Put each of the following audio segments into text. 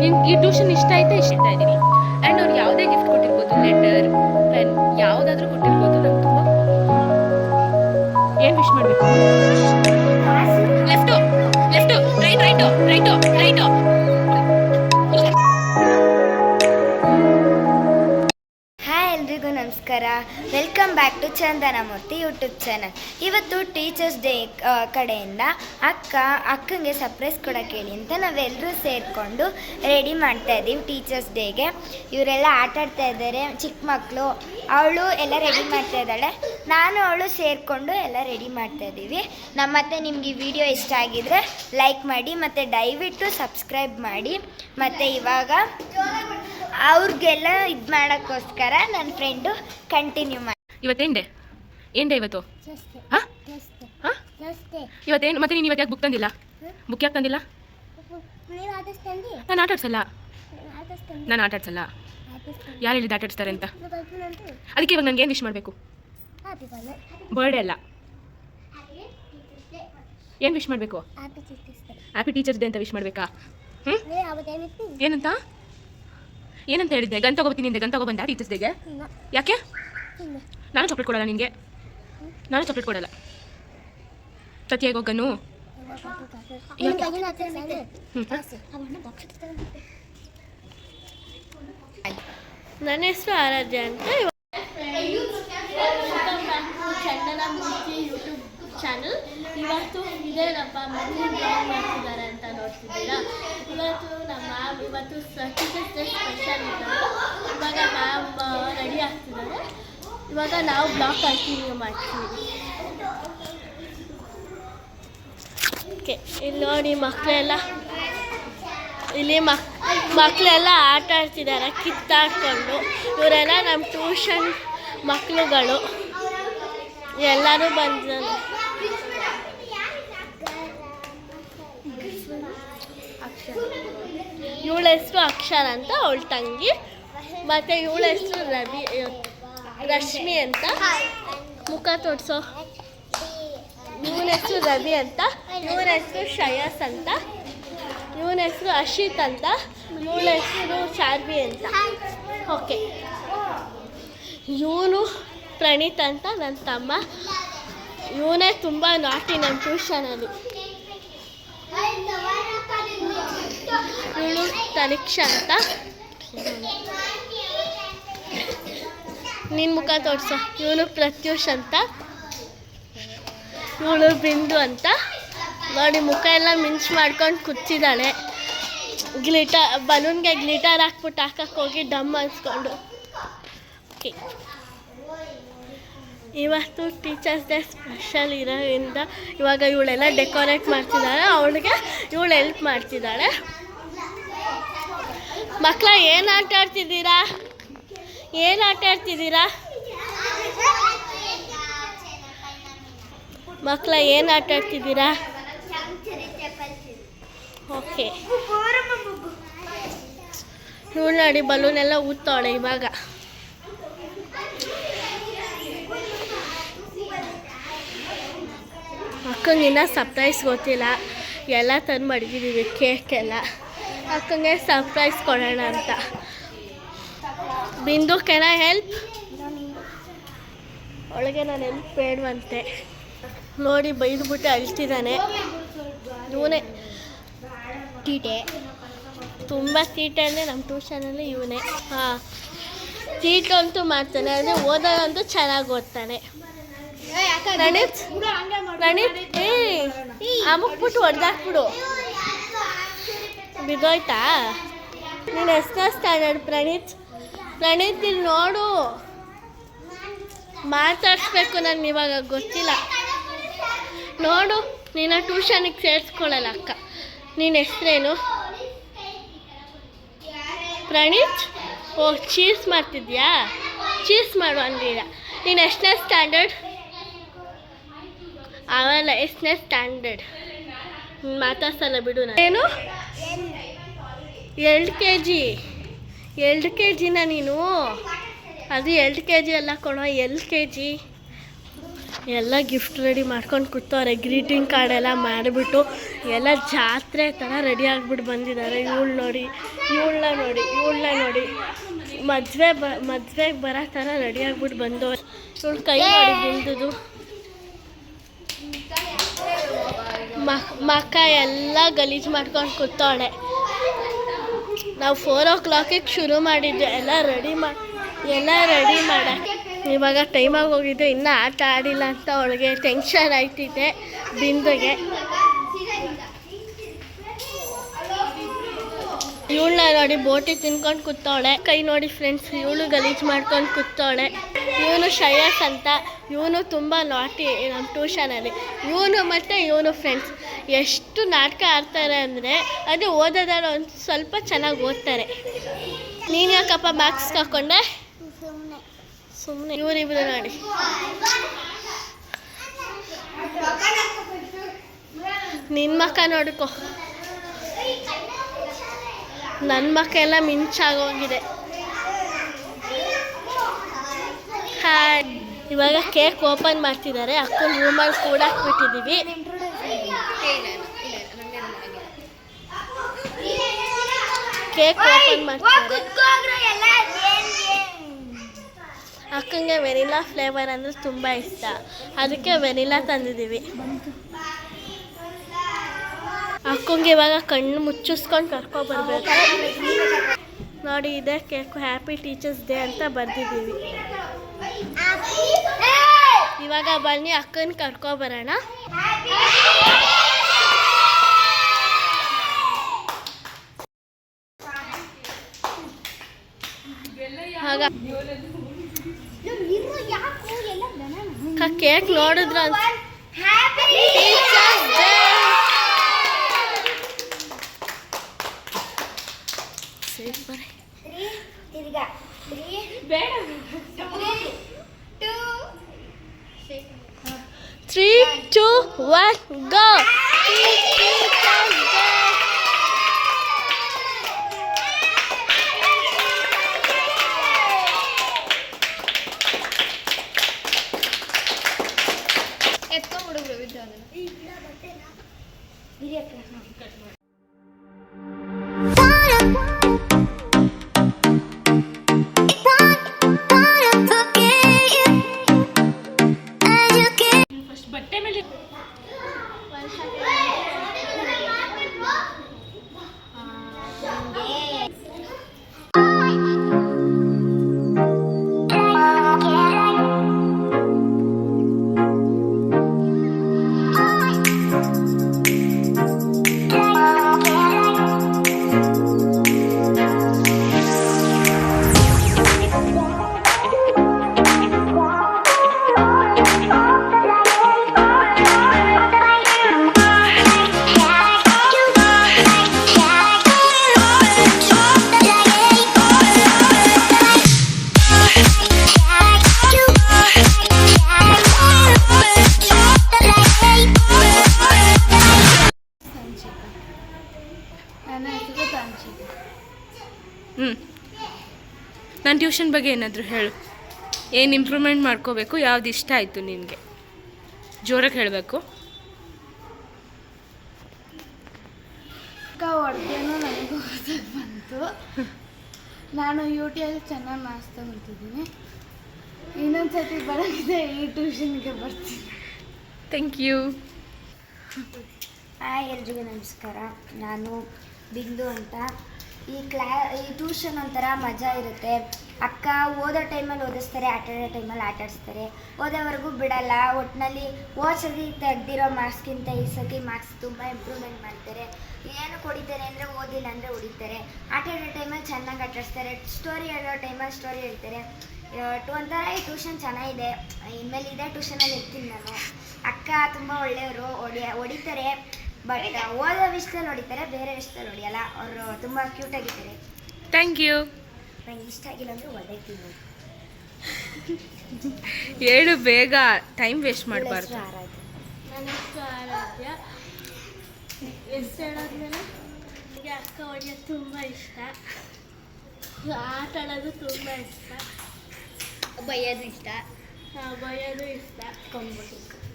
ನಿನ್ಗೆ ಈ ಟ್ಯೂಷನ್ ಇಷ್ಟ ಆಯ್ತಾ? ಇಷ್ಟ ಇದ್ದೀನಿ. ಆ್ಯಂಡ್ ಅವ್ರು ಯಾವುದೇ ಗಿಫ್ಟ್ ಕೊಟ್ಟಿರ್ಬೋದು ಲೆಟರ್ ಪೆನ್ ಯಾವುದಾದ್ರೂ ಕೊಟ್ಟಿರ್ಬೋದು, ನಂಗೆ ತುಂಬ ಏನು ವಿಶ್ ಮಾಡಬೇಕು? Left left right right right right hi ಎಲ್ರಿಗೂ ನಮಸ್ಕಾರ. Welcome back to Chandanamurthy YouTube channel ಇವತ್ತು ಟೀಚರ್ಸ್ ಡೇ ಕಡೆಯಿಂದ ಅಕ್ಕ, ಅಕ್ಕಂಗೆ ಸರ್ಪ್ರೈಸ್ ಕೊಡೋಕೆ ಕೇಳಿ ಅಂತ ನಾವೆಲ್ಲರೂ ಸೇರಿಕೊಂಡು ರೆಡಿ ಮಾಡ್ತಾ ಇದ್ದೀವಿ ಟೀಚರ್ಸ್ ಡೇಗೆ ಇವರೆಲ್ಲ ಆಟ ಆಡ್ತಾ ಇದ್ದಾರೆ, ಚಿಕ್ಕ ಮಕ್ಕಳು ಅವಳು ಎಲ್ಲ ರೆಡಿ ಮಾಡ್ತಾ ಇದ್ದಾಳೆ. ನಾನು ಅವಳು ಸೇರಿಕೊಂಡು ಎಲ್ಲ ರೆಡಿ ಮಾಡ್ತಾ ಇದ್ದೀವಿ. ನಮ್ಮ ಮತ್ತೆ ನಿಮ್ಗೆ ಈ ವಿಡಿಯೋ ಇಷ್ಟ ಆಗಿದ್ರೆ ಲೈಕ್ ಮಾಡಿ, ಮತ್ತು ದಯವಿಟ್ಟು ಸಬ್ಸ್ಕ್ರೈಬ್ ಮಾಡಿ. ಮತ್ತು ಇವಾಗ ಅವ್ರಿಗೆಲ್ಲ ಇದು ಮಾಡೋಕ್ಕೋಸ್ಕರ ನನ್ನ ಫ್ರೆಂಡು ಕಂಟಿನ್ಯೂ ಮಾಡಿ ಇವತ್ತೇನು ಡೇ ಏನು ಡೇ ಇವತ್ತು? ಹಾಂ? ಹಾಂ? ಇವತ್ತೇನು ಮತ್ತೆ ನೀನು ಇವತ್ತು ಯಾಕೆ ಬುಕ್ ತಂದಿಲ್ಲ? ಬುಕ್ ಯಾಕೆ ತಂದಿಲ್ಲ? ನಾನು ಆಟ ಆಡ್ಸಲ್ಲ ನಾನು ಆಟಾಡ್ಸಲ್ಲ ಯಾರು ಹೇಳಿದ ಆಟ ಆಡಿಸ್ತಾರೆ ಅಂತ? ಅದಕ್ಕೆ ಇವಾಗ ನನಗೆ ಏನು ವಿಶ್ ಮಾಡಬೇಕು? ಬರ್ಡೇ ಅಲ್ಲ. ಏನು ವಿಶ್ ಮಾಡಬೇಕು? ಹ್ಯಾಪಿ ಟೀಚರ್ಸ್ ಡೇ ಅಂತ ವಿಶ್ ಮಾಡಬೇಕಾ? ಹ್ಞೂ ಏನಂತ? ಏನಂತ ಹೇಳಿದ್ದೆ? ಗನ್ ತಗೋಬತ್ತೀನಿ ಗನ್ ತಗೊಬಂದ ಟೀಚರ್ಸ್ ಡೇಗೆ ಯಾಕೆ? ನಾನು ಚಾಕ್ಲೇಟ್ ಕೊಡಲ್ಲ ನಿನಗೆ. ನಾನು ಚಾಕ್ಲೇಟ್ ಕೊಡಲ್ಲ. ಸತ್ಯ ಹೋಗನು ನನ್ನ ಹೆಸರು ಆರಾಧ್ಯ ಅಂತ. Chandana Murthy YouTube channel. ಇವತ್ತು ಇದೇನಪ್ಪ ಮನೆ ಬ್ಲಾಗ್ ಮಾಡ್ತಿದ್ದಾರೆ ಅಂತ ನೋಡ್ತಿದ್ದೀರಾ? ಇವತ್ತು ನಮ್ಮ ಮ್ಯಾಮ್ ಇವತ್ತು ಡೇ ಸ್ಪೆಷಲ್ ಇದ್ದಾರೆ ಇವಾಗ ಮ್ಯಾಮ್ ರೆಡಿ ಆಗ್ತಿದ್ದಾರೆ. ಇವಾಗ ನಾವು ಬ್ಲಾಕ್ ಕಂಟಿನ್ಯೂ ಮಾಡ್ತೀವಿ. ಓಕೆ, ಇಲ್ಲಿ ನೋಡಿ ಮಕ್ಕಳೆಲ್ಲ. ಇಲ್ಲಿ ಮಕ್, ಮಕ್ಕಳೆಲ್ಲ ಆಟ ಆಡ್ತಿದ್ದಾರೆ, ಕಿತ್ತಾಡ್ಕೊಂಡು. ಇವರೆಲ್ಲ ನಮ್ಮ ಟ್ಯೂಷನ್ ಮಕ್ಕಳುಗಳು ಎಲ್ಲರೂ ಬಂದಿದ್ದಾರೆ ಇವಳ ಹೆಸರು ಅಕ್ಷರ ಅಂತ, ಅವಳ ತಂಗಿ. ಮತ್ತು ಇವಳ ಹೆಸರು ರವಿ ರಶ್ಮಿ ಅಂತ? ಮುಖ ತೋರಿಸೋ. ಇವನ ಹೆಸರು ರವಿ ಅಂತ. ಇವನ ಹೆಸರು ಶ್ರೇಯಸ್ ಅಂತ. ಇವನ ಹೆಸರು ಅಶಿತ್ ಅಂತ. ಇವನ ಹೆಸರು ಶಾರ್ವಿ ಅಂತ. ಓಕೆ. ಇವನು ಪ್ರಣೀತ್ ಅಂತ ನನ್ನ ತಮ್ಮ. ಇವನೇ ತುಂಬ ನಾಟಿ ನನ್ನ ಟ್ಯೂಷನಲ್ಲಿ ಇವಳು ತನಿಕ್ಷ ಅಂತ. ನಿನ್ನ ಮುಖ ತೋರಿಸು. ಇವನು ಪ್ರತ್ಯೂಷ್ ಅಂತ. ಇವಳು ಬಿಂದು ಅಂತ. ನೋಡಿ, ಮುಖ ಎಲ್ಲ ಮಿಂಚ್ ಮಾಡ್ಕೊಂಡು ಕೂತಿದ್ದಾಳೆ. ಗ್ಲಿಟರ್ ಬಲೂನ್ಗೆ ಗ್ಲಿಟರ್ ಹಾಕ್ಬಿಟ್ಟು ಹಾಕಕ್ಕೆ ಹೋಗಿ ಡಮ್ ಅನ್ಸ್ಕೊಂಡು. ಓಕೆ. ಇವತ್ತು ಟೀಚರ್ಸ್ ಡೇ ಸ್ಪೆಷಲ್ ಇರೋದ್ರಿಂದ ಇವಾಗ ಇವಳೆಲ್ಲ ಡೆಕೋರೇಟ್ ಮಾಡ್ತಿದ್ದಾಳೆ ಅವಳಿಗೆ, ಇವಳು ಹೆಲ್ಪ್ ಮಾಡ್ತಿದ್ದಾಳೆ. ಮಕ್ಕಳ ಏನು ಆಟ ಆಡ್ತಿದ್ದೀರಾ ಏನು ಆಟ ಆಡ್ತಿದ್ದೀರಾ? ಮಕ್ಕಳ ಏನು ಆಟ ಆಡ್ತಿದ್ದೀರಾ? ಓಕೆ. ನೋಡಿ ನೋಡಿ ಬಲೂನ್ ಎಲ್ಲ ಊದ್ತಾವಳೆ ಇವಾಗ. ಅಕ್ಕಂಗೆ ಇನ್ನೂ ಸರ್ಪ್ರೈಸ್ ಗೊತ್ತಿಲ್ಲ. ಎಲ್ಲ ತಂದು ಮಡಗಿದ್ದೀವಿ ಕೇಕ್ ಎಲ್ಲ. ಅಕ್ಕಂಗೆ ಸರ್ಪ್ರೈಸ್ ಕೊಡೋಣ ಅಂತ. ಬಿಂದು ಕೆನ ಹೆಲ್ಪ್ ಒಳಗೆ ನಾನು ಹೆಲ್ಪ್ ಬೇಡವಂತೆ. ನೋಡಿ, ಬೈದ್ಬಿಟ್ಟು ಅಳ್ತಿದ್ದಾನೆ. ಇವನೇ ತೀಟೆ ತುಂಬ ತೀಟೆ ಅಂದರೆ ನಮ್ಮ ಟ್ಯೂಷನಲ್ಲಿ ಇವನೇ. ಹಾಂ. ತೀಟು ಅಂತೂ ಮಾಡ್ತಾನೆ ಅಂದರೆ ಓದೋದಂತೂ ಚೆನ್ನಾಗಿ ಓದ್ತಾನೆ. ಪ್ರಣೀತ್? ಏ ಅಮುಕ್ಬಿಟ್ಟು ಹೊಡೆದಾಕ್ಬಿಡು. ಬಿದ್ದೋಯ್ತಾ? ನೀನು ಎಷ್ಟನೇ ಸ್ಟ್ಯಾಂಡರ್ಡ್ ಪ್ರಣೀತ್. ಪ್ರಣೀತ್ ನೋಡು. ಮಾತಾಡಿಸ್ಬೇಕು ನಾನು ಇವಾಗ ಗೊತ್ತಿಲ್ಲ. ನೋಡು ನೀನು ಟ್ಯೂಷನಿಗೆ ಸೇರಿಸ್ಕೊಳ್ಳಲ್ಲ ಅಕ್ಕ. ನೀನು ಹೆಸ್ರೇನು? ಪ್ರಣೀತ್? ಓ, ಚೀಸ್ ಮಾಡ್ತಿದ್ಯಾ? ಚೀಸ್ ಮಾಡು ಅಂದಿಲ್ಲ. ನೀನು ಎಷ್ಟನೇ ಸ್ಟ್ಯಾಂಡರ್ಡ್? ಅವಲ್ಲ ಎಷ್ಟನೇ ಸ್ಟ್ಯಾಂಡರ್ಡ್? ಮಾತಾಡ್ಸಲ್ಲ ಬಿಡು ನಾನು. ಏನು? ಎರಡು ಕೆ ಜಿ. ಎರಡು ಕೆ ಜಿನ ನೀನು? ಅದು ಎರಡು ಕೆ ಜಿ ಎಲ್ಲ ಕೊಡೋ ಎಲ್ ಕೆ ಜಿ ಎಲ್ಲ ಗಿಫ್ಟ್ ರೆಡಿ ಮಾಡ್ಕೊಂಡು ಕೂತವ್ರೆ ಗ್ರೀಟಿಂಗ್ ಕಾರ್ಡ್ ಎಲ್ಲ ಮಾಡಿಬಿಟ್ಟು ಎಲ್ಲ ಜಾತ್ರೆ ಥರ ರೆಡಿ ಆಗಿಬಿಟ್ಟು ಬಂದಿದ್ದಾರೆ ಇವಳು ನೋಡಿ ಇವಳನ್ನ ನೋಡಿ ಇವಳನ್ನ ನೋಡಿ. ಮದುವೆ ಬ, ಮದುವೆಗೆ ಬರೋ ಥರ ರೆಡಿ ಆಗ್ಬಿಟ್ಟು ಬಂದವ್ರೆ. ಇವಳು ಕೈ ಮಾಡಿ ಬಂದದು ಮಕ್ಕ ಎಲ್ಲ ಗಲೀಜು ಮಾಡ್ಕೊಂಡು ಕೂತವಳೆ. ನಾವು ಫೋರ್ ಓ ಕ್ಲಾಕಿಗೆ ಶುರು ಮಾಡಿದ್ದು, ಎಲ್ಲ ರೆಡಿ ಮಾಡಿ ಎಲ್ಲ ರೆಡಿ ಮಾಡ. ಇವಾಗ ಟೈಮಾಗಿ ಹೋಗಿದ್ದು ಇನ್ನೂ ಆಟ ಆಡಿಲ್ಲ ಅಂತ ಅವಳಿಗೆ ಟೆನ್ಷನ್ ಆಯ್ತಿದೆ ಬಿಂದುಗೆ. ಇವಳನ್ನ ನೋಡಿ ಬೋಟಿ ತಿನ್ಕೊಂಡು ಕೂತವಳೆ, ಕೈ ನೋಡಿ ಫ್ರೆಂಡ್ಸ್ ಇವಳು ಗಲೀಜು ಮಾಡ್ಕೊಂಡು ಕೂತವಳೆ. ಇವನು ಶ್ರೇಯಸ್ ಅಂತ, ಇವನು ತುಂಬ ನಾಟಿ ನಮ್ಮ ಟ್ಯೂಷನಲ್ಲಿ ಇವನು ಮತ್ತು ಇವನು ಫ್ರೆಂಡ್ಸ್ ಎಷ್ಟು ನಾಟಕ ಆಡ್ತಾರೆ ಅಂದರೆ ಅದು ಓದೋದಾರು ಒಂದು ಸ್ವಲ್ಪ ಚೆನ್ನಾಗಿ ಓದ್ತಾರೆ. ನೀನು ಯಾಕಪ್ಪ ಮಾರ್ಕ್ಸ್ ಹಾಕೊಂಡೆ? ಸುಮ್ಮನೆ ಇವರಿಬ್ರು ನೋಡಿ. ನಿನ್ನ ಮಕ್ಕ ನೋಡ್ಕೊ. ನನ್ನ ಮಕ್ಕ ಎಲ್ಲ ಮಿಂಚಾಗೋಗಿದೆ ಹಾಯ್. ಇವಾಗ ಕೇಕ್ ಓಪನ್ ಮಾಡ್ತಿದ್ದಾರೆ. ಅಕ್ಕನ ರೂಮಲ್ಲಿ ಕೂಡ ಕೇಕ್ ಓಪನ್ ಮಾಡ್ತಾರೆ. ಅಕ್ಕಂಗೆ ವೆನಿಲಾ ಫ್ಲೇವರ್ ಅಂದರೆ ತುಂಬ ಇಷ್ಟ. ಅದಕ್ಕೆ ವೆನಿಲಾ ತಂದಿದ್ದೀವಿ. ಅಕ್ಕಂಗೆ ಇವಾಗ ಕಣ್ಣು ಮುಚ್ಚಿಸ್ಕೊಂಡು ಕರ್ಕೊಬರ್ಬೇಕು ನೋಡಿ ಇದೆ ಕೇಕು. ಹ್ಯಾಪಿ ಟೀಚರ್ಸ್ ಡೇ ಅಂತ ಬರ್ದಿದ್ದೀವಿ. ಇವಾಗ ಬನ್ನಿ ಅಕ್ಕನ ಕರ್ಕೊಬರೋಣ ಅಕ್ಕ ಕೇಕ್ ನೋಡಿದ್ರ three two one go first ನನ್ನ ಟ್ಯೂಷನ್ ಬಗ್ಗೆ ಏನಾದರೂ ಹೇಳು. ಏನು ಇಂಪ್ರೂವ್ಮೆಂಟ್ ಮಾಡ್ಕೋಬೇಕು? ಯಾವ್ದು ಇಷ್ಟ ಆಯಿತು ನಿನಗೆ? ಜೋರಾಗಿ ಹೇಳಬೇಕು. ಹೊಡೆದೇನೋ ನನಗೂ ಗೊತ್ತಾಗಿ ಬಂತು. ನಾನು ಯು ಟಿಯಲ್ಲಿ ಚೆನ್ನಾಗಿ ಮಾಡಿಸ್ತಾ ಬರ್ತಿದ್ದೀನಿ ಇನ್ನೊಂದು ಸತಿ ಬರೋಕ್ಕಿದೆ ಈ ಟ್ಯೂಷನ್ಗೆ ಬರ್ತೀನಿ. ಥ್ಯಾಂಕ್ ಯು ಹಾಯ್ ಎಲ್ರಿಗೂ ನಮಸ್ಕಾರ. ನಾನು ಬಿಂದು ಅಂತ. ಈ ಕ್ಲಾ, ಈ ಟ್ಯೂಷನ್ ಒಂಥರ ಮಜಾ ಇರುತ್ತೆ. ಅಕ್ಕ ಓದೋ ಟೈಮಲ್ಲಿ ಓದಿಸ್ತಾರೆ, ಆಟಾಡೋ ಟೈಮಲ್ಲಿ ಆಟಾಡಿಸ್ತಾರೆ. ಓದೋವರೆಗೂ ಬಿಡಲ್ಲ ಒಟ್ಟಿನಲ್ಲಿ ಓದ್ಸೋದಿ ತೆಗ್ದಿರೋ ಮಾರ್ಕ್ಸ್ಗಿಂತ ಈ ಸತಿ ಮಾರ್ಕ್ಸ್ ತುಂಬ ಇಂಪ್ರೂವ್ಮೆಂಟ್ ಮಾಡ್ತಾರೆ. ಏನು ಹೊಡಿತಾರೆ ಅಂದರೆ ಓದಿಲ್ಲ ಅಂದರೆ ಹೊಡಿತಾರೆ ಆಟಾಡೋ ಟೈಮಲ್ಲಿ ಚೆನ್ನಾಗಿ ಆಟಾಡಿಸ್ತಾರೆ, ಸ್ಟೋರಿ ಹೇಳೋ ಟೈಮಲ್ಲಿ ಸ್ಟೋರಿ ಹೇಳ್ತಾರೆ. ಟು ಒಂಥರ ಈ ಟ್ಯೂಷನ್ ಚೆನ್ನಾಗಿದೆ. ಇನ್ಮೇಲೆ ಇದೇ ಟ್ಯೂಷನಲ್ಲಿ ಇರ್ತೀನಿ ನಾನು. ಅಕ್ಕ ತುಂಬ ಒಳ್ಳೆಯವರು ಹೊಡಿ ಹೊಡಿತಾರೆ ಬಟ್ ಓದೋ ವಿಷಯದಲ್ಲಿ ಹೊಡಿತಾರೆ ಬೇರೆ ವಿಷಯದಲ್ಲಿ ನೋಡಿಯಲ್ಲ? ಅವರು ತುಂಬ ಕ್ಯೂಟಾಗಿದ್ದಾರೆ ಥ್ಯಾಂಕ್ ಯು ನಂಗೆ ಇಷ್ಟ ಆಗಿಲ್ಲ ಅಂದರೆ ಹೊಡೆತೀನಿ ಹೇಳು ಬೇಗ ಟೈಮ್ ವೇಸ್ಟ್ ಮಾಡಬಾರ್ದು. ಎಷ್ಟು ಹೇಳೋದ್ಮೇಲೆ ನನಗೆ ಅಕ್ಕ ಹೊಡೆಯೋದು ತುಂಬ ಇಷ್ಟ. ಆಟ ಆಡೋದು ತುಂಬ ಇಷ್ಟ. ಬೈಯೋದು ಇಷ್ಟ? ಬಯೋದು ಇಷ್ಟ?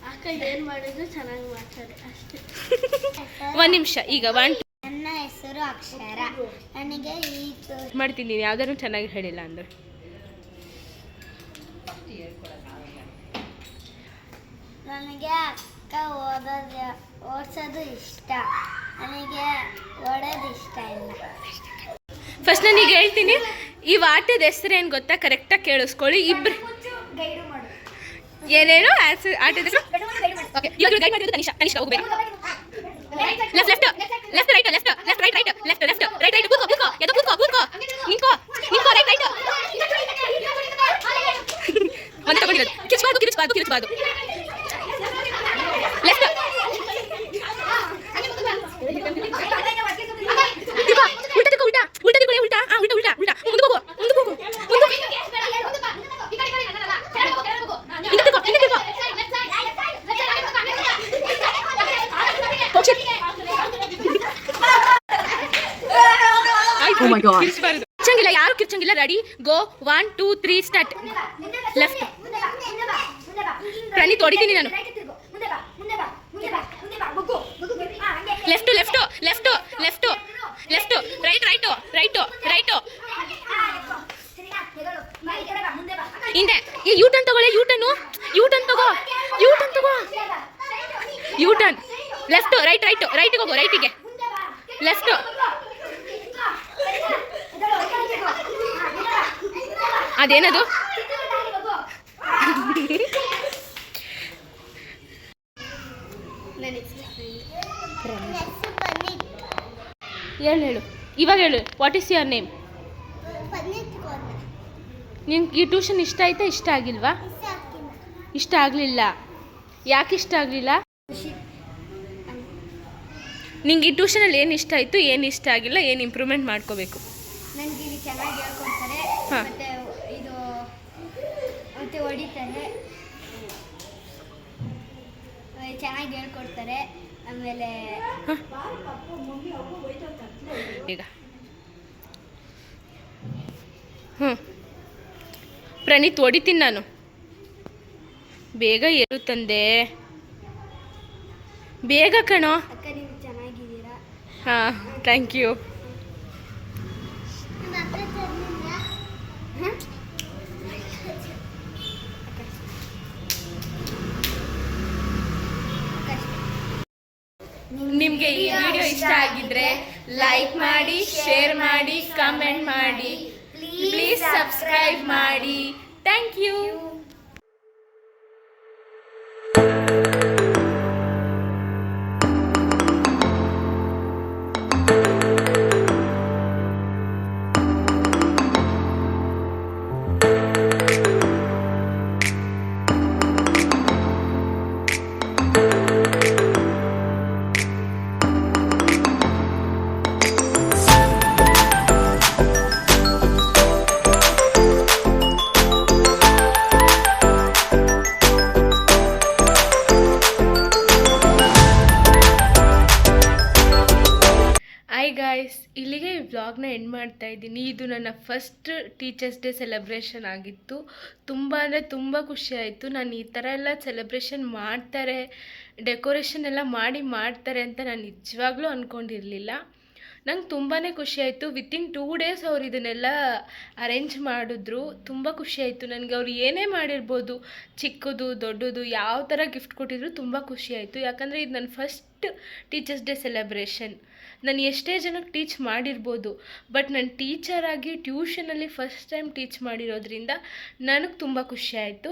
ಅಕ್ಕ ಏನು ಮಾಡಿದ್ರು ಚೆನ್ನಾಗಿ ಮಾಡ್ತಾರೆ ಅಷ್ಟೇ. ಒಂದು ನಿಮಿಷ ಈಗ ಒನ್ ನನ್ನ ಹೆಸರು ಅಕ್ಷರ. ನನಗೆ ಈ ಮಾಡ್ತೀನಿ ಯಾವ್ದಾದ್ರು ಚೆನ್ನಾಗಿ ಹೇಳಿಲ್ಲ ಅಂದ್ರೆ. ನನಗೆ ಅಕ್ಕ ಓದೋದು ಓಡ್ಸೋದು ಇಷ್ಟ. ನನಗೆ ಓಡೋದು ಇಷ್ಟ ಇಲ್ಲ. ಫಸ್ಟ್ ನಾನು ಈಗ ಹೇಳ್ತೀನಿ ಈ ಆಟದ ಹೆಸರು ಏನು ಗೊತ್ತಾ ಕರೆಕ್ಟಾಗಿ ಕೇಳಿಸ್ಕೊಳ್ಳಿ. ಇಬ್ರು ಗೈಡು ಮಾಡು ಏನೇನು ಆಸ- ಆಟದ ಹೆಸರು ಓಕೆ ಇವಾಗ ಗೈಡ್ ಮಾಡಿರೋದು ತನಿಷಾ ತನಿಷಾ ಹೋಗ್ಬೇಕು left left left right left left right right left left right right ಕೂತ್ಕೋ ಕೂತ್ಕೋ ಎದ್ದು ಕೂತ್ಕೋ ಕೂತ್ಕೋ ನಿಂತ್ಕೋ ನಿಂತ್ಕೋ ರೈಟ್ ರೈಟ್ ಒಂದು ತಗೊಂಡಿರೋದು ಕಿರ್ಚಬಾರ್ದು ಕಿರ್ಚಬಾರ್ದು ಕಿರ್ಚಬಾರ್ದು ಲೆಫ್ಟ್ ಕಿರ್ಚಂಗಿಲ್ಲ ಯಾರು ಕಿರ್ಚಂಗಿಲ್ಲ ready go one two three start left Praneeth, ಹೊಡಿತೀನಿ ನಾನು. Left left left left left right right right right ಹಿಂದೆ. ಈ ಯೂ ಟರ್ನ್ ತಗೊಳ್ಳಿ ಯೂ ಟರ್ನು ಯೂ ಟರ್ನ್ ತಗೋ. ಯೂ ಟರ್ನ್ ತಗೋ. U turn left right right ರೈಟ್ಗೆ ಹೋಗು ರೈಟಿಗೆ ಲೆಫ್ಟ್ ಅದೇನದು? ಹೇಳು ಹೇಳು? ಇವಾಗ ಹೇಳು. ವಾಟ್ ಈಸ್ ಯುವರ್ ನೇಮ್ ನಿಮ್ಗೆ ಈ ಟ್ಯೂಷನ್ ಇಷ್ಟ ಆಯ್ತಾ? ಇಷ್ಟ ಆಗಿಲ್ವಾ? ಇಷ್ಟ ಆಗಲಿಲ್ಲ. ಯಾಕೆ ಇಷ್ಟ ಆಗಲಿಲ್ಲ? ನಿಂಗೆ ಈ ಟ್ಯೂಷನಲ್ಲಿ ಏನು ಇಷ್ಟ ಆಯಿತು ಏನು ಇಷ್ಟ ಆಗಿಲ್ಲ ಏನು ಇಂಪ್ರೂವ್ಮೆಂಟ್ ಮಾಡ್ಕೋಬೇಕು? ನನಗೆ ಇಲ್ಲಿ ಚೆನ್ನಾಗಿ ಹೇಳ್ಕೊಡ್ತಾರೆ. ಮತ್ತೆ ಹೊಡಿತಾರೆ. ಚೆನ್ನಾಗಿ ಹೇಳ್ಕೊಡ್ತಾರೆ. ಆಮೇಲೆ ಈಗ. ಹ್ಞೂ ಪ್ರಣೀತ್ ಹೊಡಿತೀನಿ ನಾನು. ಬೇಗ ಏನು ತಂದೆ. ಬೇಗ ಕಣೋ. ಹಾಂ ಥ್ಯಾಂಕ್ ಯು ನಿಮಗೆ ಈ ವಿಡಿಯೋ ಇಷ್ಟ ಆಗಿದ್ರೆ ಲೈಕ್ ಮಾಡಿ ಶೇರ್ ಮಾಡಿ ಕಮೆಂಟ್ ಮಾಡಿ. ಪ್ಲೀಸ್ ಸಬ್ಸ್ಕ್ರೈಬ್ ಮಾಡಿ. Thank you first teachers day celebration ಆಗಿತ್ತು. ತುಂಬ ಅಂದರೆ ತುಂಬ ಖುಷಿ ಆಯಿತು. ನಾನು ಈ ಥರ ಎಲ್ಲ ಸೆಲೆಬ್ರೇಷನ್ ಮಾಡ್ತಾರೆ ಡೆಕೋರೇಷನ್ ಎಲ್ಲ ಮಾಡಿ ಮಾಡ್ತಾರೆ ಅಂತ ನಾನು ನಿಜವಾಗ್ಲೂ ಅಂದ್ಕೊಂಡಿರಲಿಲ್ಲ ನಂಗೆ ತುಂಬಾ ಖುಷಿಯಾಯಿತು ವಿತಿನ್ ಟೂ ಡೇಸ್ ಅವ್ರು ಇದನ್ನೆಲ್ಲ ಅರೇಂಜ್ ಮಾಡಿದ್ರು. ತುಂಬ ಖುಷಿಯಾಯಿತು ನನಗೆ ಅವ್ರು ಏನೇ ಮಾಡಿರ್ಬೋದು, ಚಿಕ್ಕದು, ದೊಡ್ಡದು ಯಾವ ಥರ ಗಿಫ್ಟ್ ಕೊಟ್ಟಿದ್ರು ತುಂಬ ಖುಷಿಯಾಯಿತು ಯಾಕಂದರೆ ಇದು ನನ್ನ ಫಸ್ಟ್ ಟೀಚರ್ಸ್ ಡೇ ಸೆಲೆಬ್ರೇಷನ್ ನಾನು ಎಷ್ಟೇ ಜನಕ್ಕೆ ಟೀಚ್ ಮಾಡಿರ್ಬೋದು ಬಟ್ ನಾನು ಟೀಚರಾಗಿ ಟ್ಯೂಷನಲ್ಲಿ ಫಸ್ಟ್ ಟೈಮ್ ಟೀಚ್ ಮಾಡಿರೋದ್ರಿಂದ ನನಗೆ ತುಂಬ ಖುಷಿ ಆಯಿತು.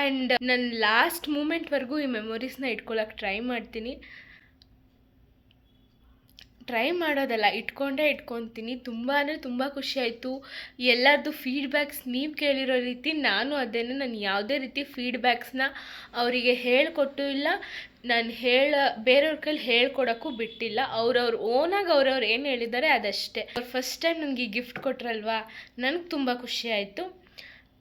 ಆ್ಯಂಡ್ ನನ್ನ ಲಾಸ್ಟ್ ಮೂಮೆಂಟ್ವರೆಗೂ ಈ ಮೆಮೊರೀಸ್ನ ಇಟ್ಕೊಳ್ಳೋಕೆ ಟ್ರೈ ಮಾಡ್ತೀನಿ. ಟ್ರೈ ಮಾಡೋದಲ್ಲ, ಇಟ್ಕೊಂಡೇ ಇಟ್ಕೊತೀನಿ. ತುಂಬ ಅಂದರೆ ತುಂಬ ಖುಷಿ ಆಯಿತು. ಎಲ್ಲರದ್ದು ಫೀಡ್ಬ್ಯಾಕ್ಸ್ ನೀವು ಕೇಳಿರೋ ರೀತಿ ನಾನು ಅದನ್ನು ನಾನು ಯಾವುದೇ ರೀತಿ ಫೀಡ್ಬ್ಯಾಕ್ಸ್ನ ಅವರಿಗೆ ಹೇಳಿಕೊಟ್ಟು ಇಲ್ಲ, ನಾನು ಹೇಳ, ಬೇರೆಯವ್ರ ಕೈಲಿ ಹೇಳ್ಕೊಡೋಕ್ಕೂ ಬಿಟ್ಟಿಲ್ಲ. ಅವ್ರವ್ರ ಓನಾಗಿ ಅವ್ರವ್ರು ಏನು ಹೇಳಿದ್ದಾರೆ ಅದಷ್ಟೇ. ಅವ್ರು ಫಸ್ಟ್ ಟೈಮ್ ನನಗೆ ಗಿಫ್ಟ್ ಕೊಟ್ರಲ್ವಾ? ನನಗೆ ತುಂಬ ಖುಷಿ ಆಯಿತು.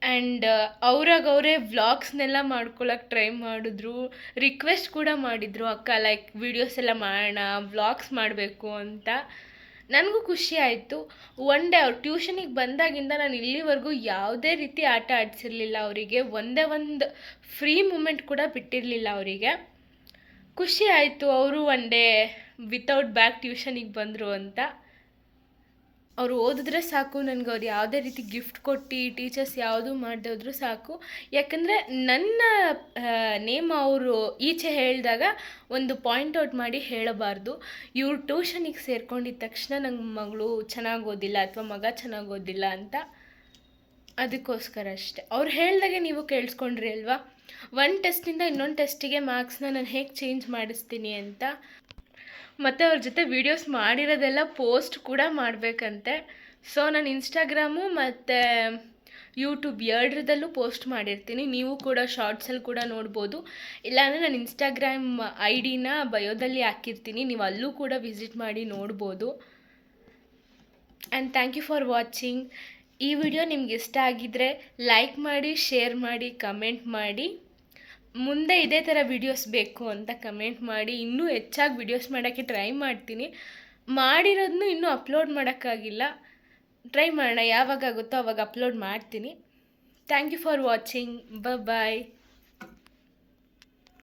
ಆ್ಯಂಡ್ ಅವ್ರಾಗ ಅವರೇ ವ್ಲಾಗ್ಸ್ನೆಲ್ಲ ಮಾಡ್ಕೊಳಕ್ಕೆ ಟ್ರೈ ಮಾಡಿದ್ರು. ರಿಕ್ವೆಸ್ಟ್ ಕೂಡ ಮಾಡಿದರು, ಅಕ್ಕ ಲೈಕ್ ವೀಡಿಯೋಸ್ ಎಲ್ಲ ಮಾಡೋಣ, ವ್ಲಾಗ್ಸ್ ಮಾಡಬೇಕು ಅಂತ. ನನಗೂ ಖುಷಿ ಆಯಿತು. ಒನ್ ಡೇ ಅವ್ರು ಟ್ಯೂಷನಿಗೆ ಬಂದಾಗಿಂದ ನಾನು ಇಲ್ಲಿವರೆಗೂ ಯಾವುದೇ ರೀತಿ ಆಟ ಆಡಿಸಿರ್ಲಿಲ್ಲ ಅವರಿಗೆ. ಒಂದೇ ಒಂದು ಫ್ರೀ ಮೂಮೆಂಟ್ ಕೂಡ ಬಿಟ್ಟಿರಲಿಲ್ಲ ಅವರಿಗೆ. ಖುಷಿ ಆಯಿತು. ಅವರು ಒನ್ ಡೇ ವಿತೌಟ್ ಬ್ಯಾಕ್ ಟ್ಯೂಷನಿಗೆ ಬಂದರು ಅಂತ. ಅವರು ಓದಿದ್ರೆ ಸಾಕು, ನನಗೆ ಅವ್ರು ಯಾವುದೇ ರೀತಿ ಗಿಫ್ಟ್ ಕೊಟ್ಟು ಟೀಚರ್ಸ್ ಯಾವುದು ಮಾಡದೆ ಹೋದ್ರೂ ಸಾಕು. ಯಾಕಂದರೆ ನನ್ನ ನೇಮ್ ಅವರು ಈಚೆ ಹೇಳಿದಾಗ ಒಂದು ಪಾಯಿಂಟ್ ಔಟ್ ಮಾಡಿ ಹೇಳಬಾರ್ದು. ಇವ್ರು ಟ್ಯೂಷನಿಗೆ ಸೇರ್ಕೊಂಡಿದ್ದ ತಕ್ಷಣ ನಂಗೆ ಮಗಳು ಚೆನ್ನಾಗಿ ಓದಿಲ್ಲ ಅಥವಾ ಮಗ ಚೆನ್ನಾಗಿ ಓದಿಲ್ಲ ಅಂತ ಅದಕ್ಕೋಸ್ಕರ ಅಷ್ಟೆ. ಅವ್ರು ಹೇಳ್ದಾಗೆ ನೀವು ಕೇಳಿಸ್ಕೊಂಡ್ರಿ ಅಲ್ವಾ? ಒಂದು ಟೆಸ್ಟಿಂದ ಇನ್ನೊಂದು ಟೆಸ್ಟಿಗೆ ಮಾರ್ಕ್ಸ್ನ ನಾನು ಹೇಗೆ ಚೇಂಜ್ ಮಾಡಿಸ್ತೀನಿ ಅಂತ. ಮತ್ತು ಅವ್ರ ಜೊತೆ ವೀಡಿಯೋಸ್ ಮಾಡಿರೋದೆಲ್ಲ ಪೋಸ್ಟ್ ಕೂಡ ಮಾಡಬೇಕಂತೆ. ಸೊ ನಾನು ಇನ್ಸ್ಟಾಗ್ರಾಮು ಮತ್ತು ಯೂಟ್ಯೂಬ್ ಎರಡರದಲ್ಲೂ ಪೋಸ್ಟ್ ಮಾಡಿರ್ತೀನಿ. ನೀವು ಕೂಡ ಶಾರ್ಟ್ಸಲ್ಲಿ ಕೂಡ ನೋಡ್ಬೋದು. ಇಲ್ಲಾಂದರೆ ನಾನು ಇನ್ಸ್ಟಾಗ್ರಾಮ್ ಐ ಡಿನ ಬಯೋದಲ್ಲಿ ಹಾಕಿರ್ತೀನಿ. ನೀವು ಅಲ್ಲೂ ಕೂಡ ವಿಸಿಟ್ ಮಾಡಿ ನೋಡ್ಬೋದು. And thank you for watching ಈ ವಿಡಿಯೋ ನಿಮ್ಗೆ ಇಷ್ಟ ಆಗಿದ್ದರೆ ಲೈಕ್ ಮಾಡಿ ಶೇರ್ ಮಾಡಿ ಕಮೆಂಟ್ ಮಾಡಿ. ಮುಂದೆ ಇದೇ ಥರ ವಿಡಿಯೋಸ್ ಬೇಕು ಅಂತ ಕಮೆಂಟ್ ಮಾಡಿ, ಇನ್ನೂ ಹೆಚ್ಚಾಗಿ ವಿಡಿಯೋಸ್ ಮಾಡೋಕ್ಕೆ ಟ್ರೈ ಮಾಡ್ತೀನಿ. ಮಾಡಿರೋದನ್ನು ಇನ್ನೂ ಅಪ್ಲೋಡ್ ಮಾಡೋಕ್ಕಾಗಿಲ್ಲ. ಟ್ರೈ ಮಾಡೋಣ, ಯಾವಾಗ ಆಗುತ್ತೋ ಅವಾಗ ಅಪ್ಲೋಡ್ ಮಾಡ್ತೀನಿ. ಥ್ಯಾಂಕ್ ಯು ಫಾರ್ ವಾಚಿಂಗ್ ಬ ಬಾಯ್